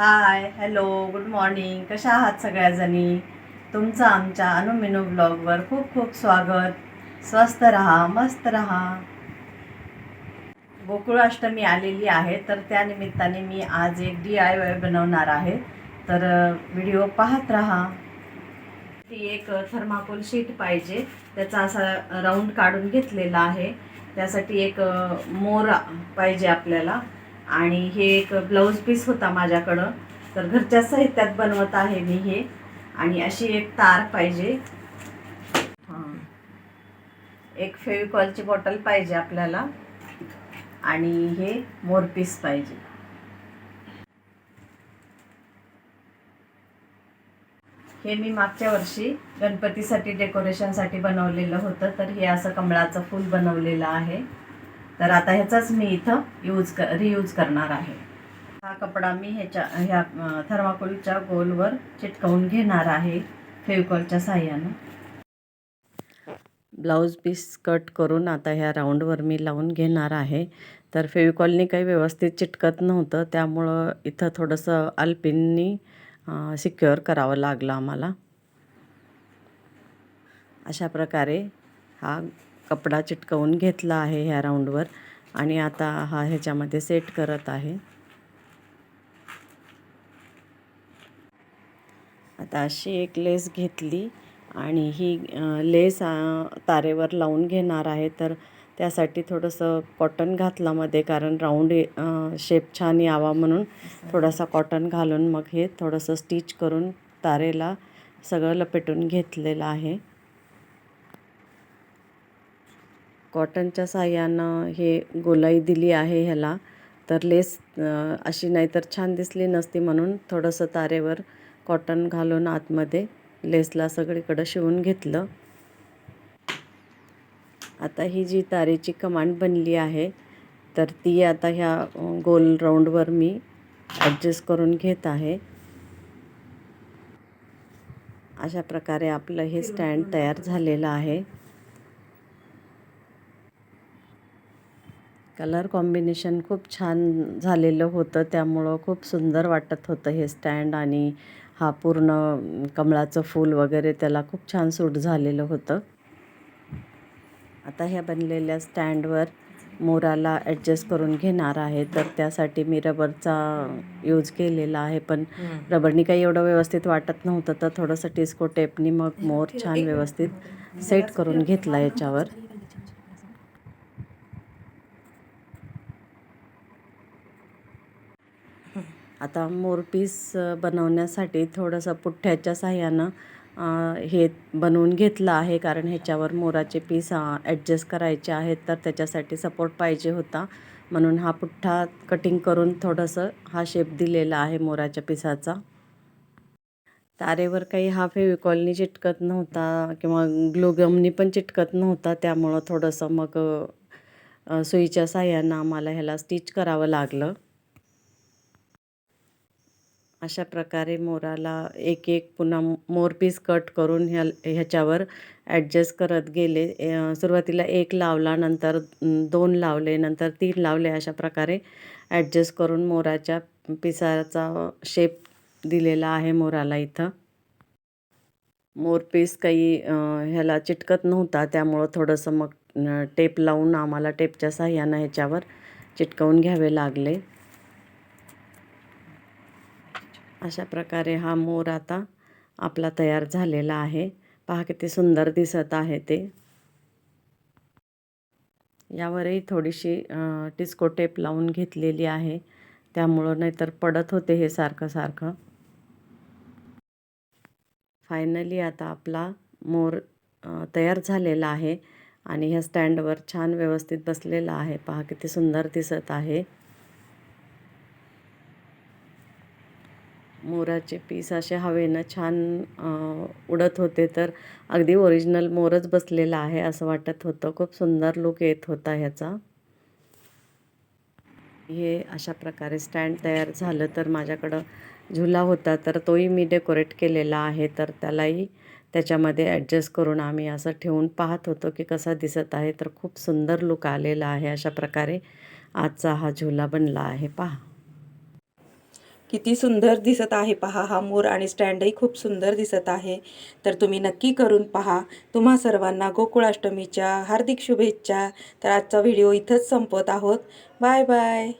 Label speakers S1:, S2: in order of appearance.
S1: Hi hello good morning कशा आहात सगळ्याजणी? तुमचं आमच्या अनुमिनू ब्लॉगवर खूप खूप स्वागत. स्वस्त रहा मस्त रहा. गोकुळाष्टमी आलेली आहे तर त्या निमित्ताने मी आज एक डी आय वाय बनवणार आहे. तर व्हिडिओ पाहत राहा. ती एक थर्माकोल शीट पाहिजे. त्याचा असा राऊंड काढून घेतलेला आहे. त्यासाठी एक मोर पाहिजे आपल्याला. आणि हे एक ब्लाऊज पीस होता माझ्याकडं. तर घरच्या साहित्यात बनवत आहे मी हे. आणि अशी एक तार पाहिजे. एक फेविकॉलची बॉटल पाहिजे आपल्याला. आणि हे मोरपीस पाहिजे. हे मी मागच्या वर्षी गणपतीसाठी डेकोरेशनसाठी बनवलेलं होतं. तर हे असं कमळाचं फूल बनवलेलं आहे. तर आता ह्याचाच मी इथं यूज क रियूज करणार आहे. हा कपडा मी ह्याच्या ह्या थर्माकोलच्या गोलवर चिटकवून घेणार आहे फेविकॉलच्या साह्यानं. ब्लाऊज पीस कट करून आता ह्या राऊंडवर मी लावून घेणार आहे. तर फेविकॉलनी काही व्यवस्थित चिटकत नव्हतं त्यामुळं इथं थोडंसं अल्पिननी सिक्युअर करावं लागलं आम्हाला. अशा प्रकारे हा कपडा चिटकवून घेतला आहे ह्या राऊंडवर आणि आता हा ह्याच्यामध्ये सेट करत आहे. आता अशी एक लेस घेतली आणि ही लेस तारेवर लावून घेणार आहे. तर त्यासाठी थोडंसं कॉटन घातला मध्ये कारण राऊंड शेप छान यावा म्हणून थोडासा कॉटन घालून मग हे थोडंसं स्टिच करून तारेला सगळं लपेटून घेतलेलं आहे. कॉटनच्या साह्यानं हे गोलाई दिली आहे ह्याला. तर लेस अशी नाहीतर छान दिसली नसती म्हणून थोडंसं तारेवर कॉटन घालून आतमध्ये लेसला सगळीकडं शिवून घेतलं. आता ही जी तारेची कमांड बनली आहे तर ती आता ह्या गोल राऊंडवर मी ॲडजस्ट करून घेत आहे. अशा प्रकारे आपलं हे स्टँड तयार झालेलं आहे. कलर कॉम्बिनेशन खूप छान झालेलं होतं. त्यामुळं खूप सुंदर वाटत होतं हे स्टँड आणि हा पूर्ण कमळाचं फूल वगैरे त्याला खूप छान सूट झालेलं होतं. आता ह्या बनलेल्या स्टँडवर मोराला ॲडजस्ट करून घेणार आहे. तर त्यासाठी मी रबरचा यूज केलेला आहे. पण रबरनी काही एवढं व्यवस्थित वाटत नव्हतं. तर थोडंसं टिस्को टेपनी मग मोर छान व्यवस्थित सेट करून घेतला याच्यावर. आता मोरपीस बनवण्यासाठी थोडंसं पुठ्ठ्याच्या साह्यानं हे बनवून घेतलं आहे. कारण ह्याच्यावर मोराचे पीस ॲडजस्ट करायचे आहेत. तर त्याच्यासाठी सपोर्ट पाहिजे होता. म्हणून हा पुठ्ठा कटिंग करून थोडंसं हा शेप दिलेला आहे मोराच्या पिसाचा. तारेवर काही हा फेविकॉलनी चिटकत नव्हता किंवा ग्लोगमनी पण चिटकत नव्हता. त्यामुळं थोडंसं मग सुईच्या साह्यानं आम्हाला ह्याला स्टिच करावं लागलं. अशा प्रकारे मोराला एक एक पुन्हा मोर पीस कट करून ह्या ह्याच्यावर ॲडजस्ट करत गेले. सुरुवातीला एक लावला नंतर दोन लावले नंतर तीन लावले अशा प्रकारे ॲडजस्ट करून मोराच्या पिसाचा शेप दिलेला आहे मोराला इथं. मोर पीस काही ह्याला चिटकत नव्हता त्यामुळं थोडंसं मग टेप लावून आम्हाला टेपच्या साह्यानं ह्याच्यावर चिटकवून घ्यावे लागले. अशा प्रकारे हा मोर आता आपला तयार झालेला आहे. पहा किती सुंदर दिसत आहे ते. यावरही थोडीशी टिस्को टेप लावून घेतलेली आहे. त्यामुळं नाहीतर पडत होते हे सारखं सारखं. फायनली आता आपला मोर तयार झालेला आहे आणि ह्या स्टँडवर छान व्यवस्थित बसलेला आहे. पहा किती सुंदर दिसत आहे. मोराचे पीस असे हवेनं छान उडत होते तर अगदी ओरिजिनल मोरच बसलेला आहे असं वाटत होतं. खूप सुंदर लुक येत होता ह्याचा. हे अशा प्रकारे स्टँड तयार झालं तर माझ्याकडं झुला होता तर तोही मी डेकोरेट केलेला आहे तर त्यालाही त्याच्यामध्ये ॲडजस्ट करून आम्ही असं ठेवून पाहत होतो की कसा दिसत आहे. तर खूप सुंदर लुक आलेला आहे अशा प्रकारे आजचा हा झुला बनला आहे. पहा.
S2: किती सुंदर दिसत आहे पहा हा मोर आणि स्टँडही खूप सुंदर दिसत आहे. तर तुम्ही नक्की करून पहा. तुम्हा सर्वांना गोकुळाष्टमीच्या हार्दिक शुभेच्छा. तर आजचा व्हिडिओ इथंच संपत आहोत. Bye bye.